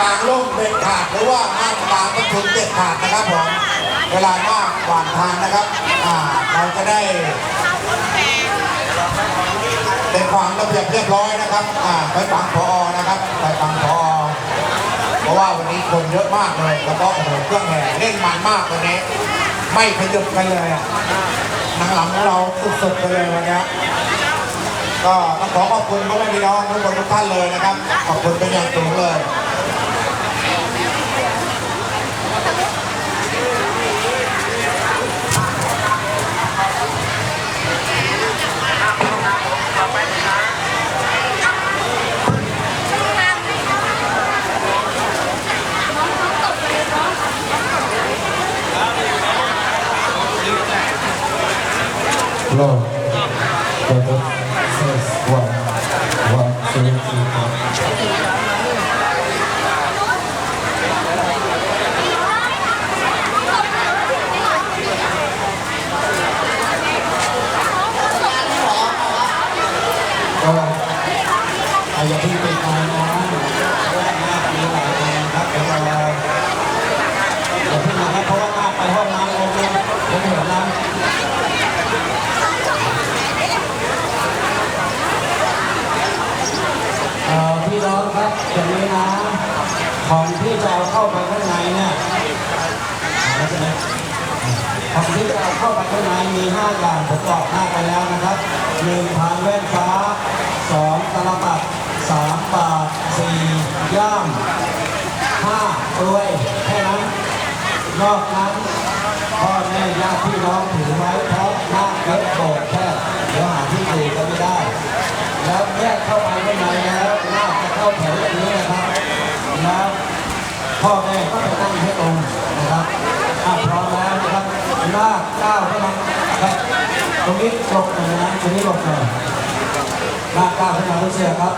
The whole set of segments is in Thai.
ห้ามกลางร่มเด็ดขาดหรือว่าห้ามกลางต้นทุนเด็ดขาดนะครับผมเวลาหน้าหวานทานนะครับอ่าเราจะได้เป็นความระเบียบเรียบร้อยนะครับอ่าไปฟังพอนะครับไปฟังพอเพราะว่าวันนี้คนเยอะมากเลยแล้วก็โอ้โหเครื่องแห่เล่นมันมากวันนี้ไม่ขยับกันเลยอะนังหลังของเราสุดๆไปเลยวันนี้ก็ต้องขอขอบคุณพ่อแม่พี่น้องทุกคนทุกท่านเลยนะครับ ขอบคุณเป็นอย่างสูงเลย สวันวันเซนซีครับก็อาอย่าเพิ่งไปตายนะเพราะว่าหน้ามีหลายแรงครับเดี๋ยวเราอย่าเพิ่งนะครับเพราะว่าหน้าไปห้องน้ำลงนะผมเห็นนะ เอ่อพี่น้องครับอย่างนี้นะ ของที่จะเอาเข้าไปข้างในเนี่ยใช่ไหมของที่จะเอาเข้าไปข้างในมีห้าอย่างผมบอกหน้าไปแล้วนะครับหนึ่งพันแว่นฟ้าสองตลับัดสามบาทสี่ย่ามห้ากล้วยแค่นั้น นอกนั้นพ่อแม่ญาติพี่น้องถือไว้เพราะหน้าเยอะโกรธแค่เดี๋ยวหาที่อยู่กันไม่ได้ แล้วแยกเข้าไปข้างในแล้วน่าจะเข้าแถวอย่างนี้นะครับ พ่อแม่ก็ไปนั่งให้ตรงนะครับอะพร้อมแล้วนะครับลากก้าวเข้ามาครับตรงนี้หลบหน่อยนะตรงนี้หลบหน่อยลากก้าวขึ้นมาทุกเสือครับ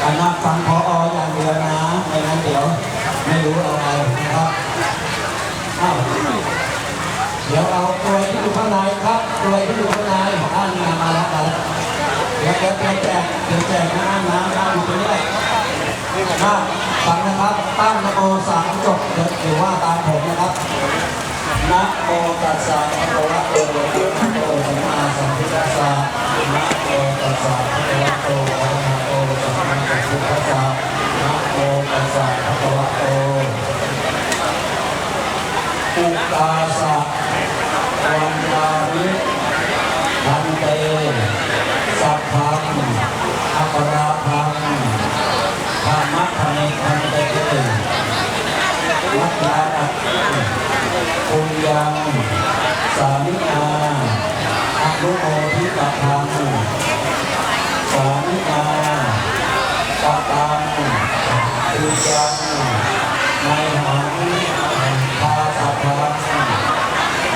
การนั่งฟังพออย่างเดียวนะไม่งั้นเดี๋ยวไม่รู้อะไรนะครับอ้าวเดี๋ยวเอากลวยที่อยู่ข้างในครับกลวยที่อยู่ข้างในอ่านงานมาแล้วมาแล้วเดี๋ยวเดี๋ยวเดี๋ยวแจกเดี๋ยวแจกน้ำน้ำน้ำอยู่ตรงนี้แหละ นะฟังนะครับตั้งนโมสามจบหรือว่าตามผมนะครับนะโมตัสสะภะคะวะโตอะระหะโตสัมมาสัมพุทธัสสะนะโมตัสสะภะคะวะโตอะระหะามินาอนุโมทิตพังสามินาปะตังปุญญังในหังพาสัพพัง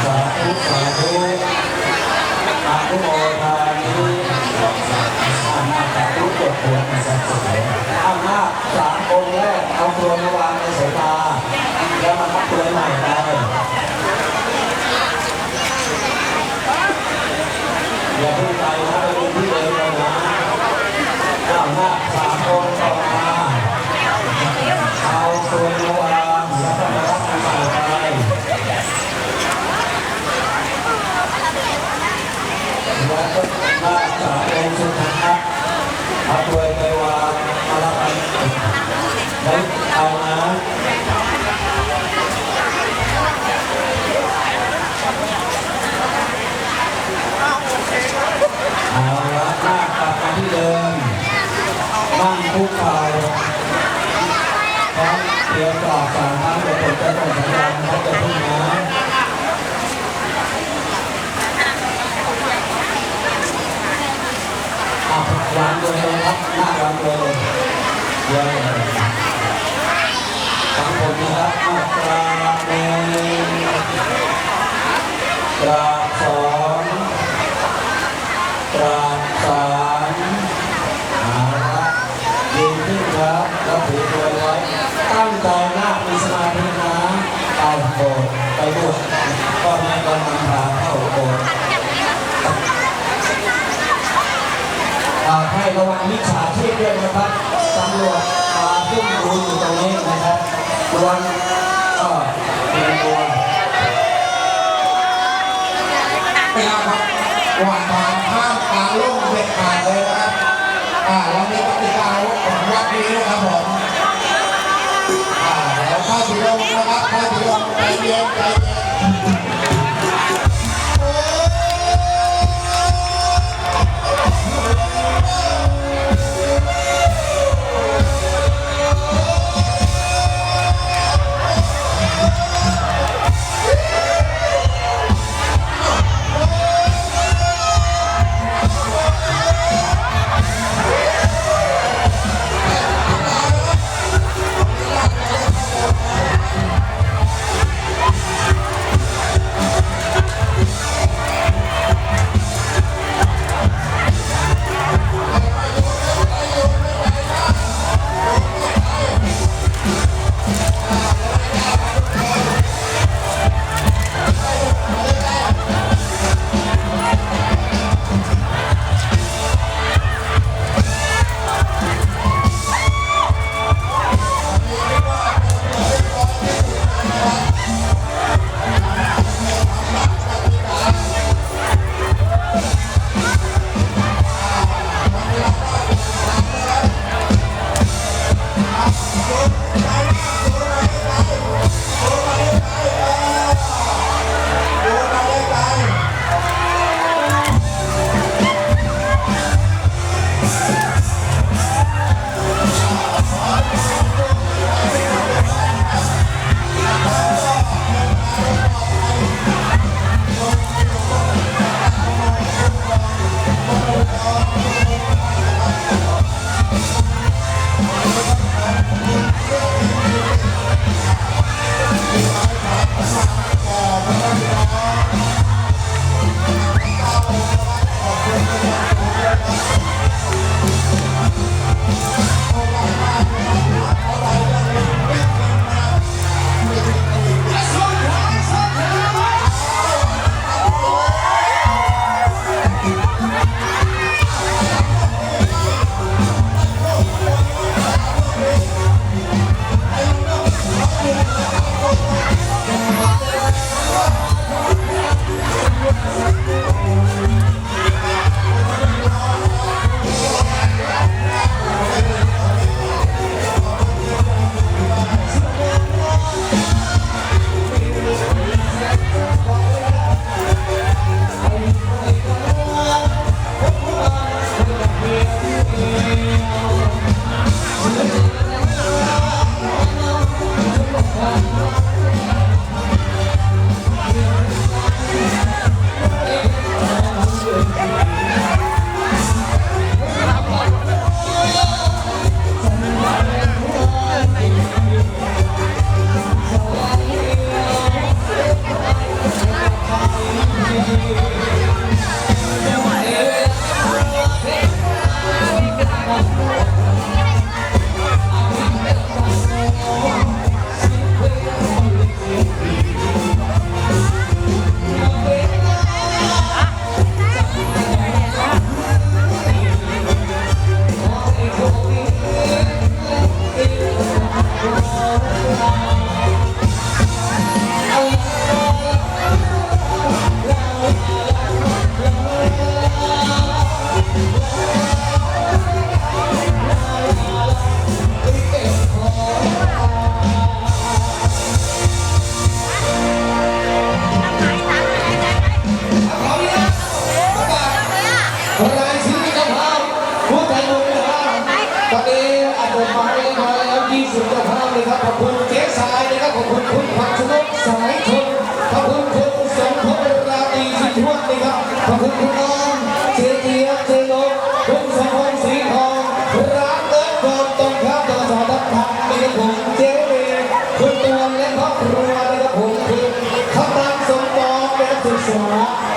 สาธุสาธุอนุโมทานิอานาจารุกดหัวในสัตว์อำนาจสามองค์แรกเอาตัวมาวางในสายตาแล้วมาทับตัวใหม่ไป อย่าเพิ่งไปนะไปดูที่เดิมเลยนะเอาหน้าสามองค์ต่อมาเอาตัวมาวางแล้วก็มารับใหม่ไปแล้วก็ นั่งคุกเข่าพร้อมเตรียมกรอบสามครั้งเดี๋ยวผมจะส่งสัญญาณเขาจะพึ่งนะอะวางตัวเลยครับหน้าวางตัวเลยเดี๋ยวทั้งหมนะครับอัตราหนึ่งตราสองตราส ถือตัวไว้ตั้งใจหน้ามีสมาธินะไปโบสถ์ไปบวชก็แม่ก็นำพาเข้าโบสถ์อ่าให้ระวังมิจฉาชีพด้วยนะครับตำรวจมาขึ้นดูอยู่ตรงนี้นะครับระวังก็เตรียมตัวไม่เอาครับกวาดทางข้ามกลางร่มเด็ดขาดเลยนะครับ อ่าเรามีกติกาของวัดนี้นะครับผม ล้วข้าสีลงนะครับข้าสีลงใจเย็นใจเย็น คุณคุองเสียเจียบคุณสมพงศ์สีทองร้านเลิกอดตรงข้ามตลาดสาทับพันมีผมเจ๊เวคุณตวนและครอบครัวนะครับผมคือข้าตังสมองและศึกษา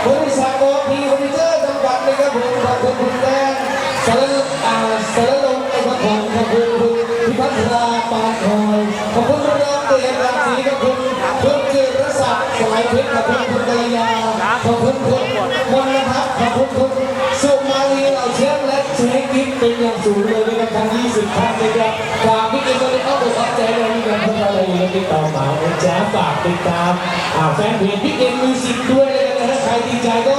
บริษัทโอพีคอมพิวเตอร์วัดนะรัผมสุณคุณแดงสารอาสารลงนะรัผมสุณคุณพิพัฒนาปานคอยขอบคุณคุณรองเดชรังสีกับคุณคุณเจริญศักดิ์สายเพชรกับคุณคุณกัลยาขอบคุณคุณมน ลพัฒน์ขอบคุณคุณสุมาลีเราเชื้อและเชคกิ๊กเป็นอย่างสูงเลยนะครับทั้ง20ท่านนะครับฝากพี่เอ็มเลยเข้าไปขอบใจเลยนะครับพวกเราเลยติดต่อมานะจ๊ะฝากติดตามแฟนเพจพี่เอ็มมิวสิกด้วยเลยนะใครดีใจก็มาขอรับบัตรที่ได้ที่เจ๊น้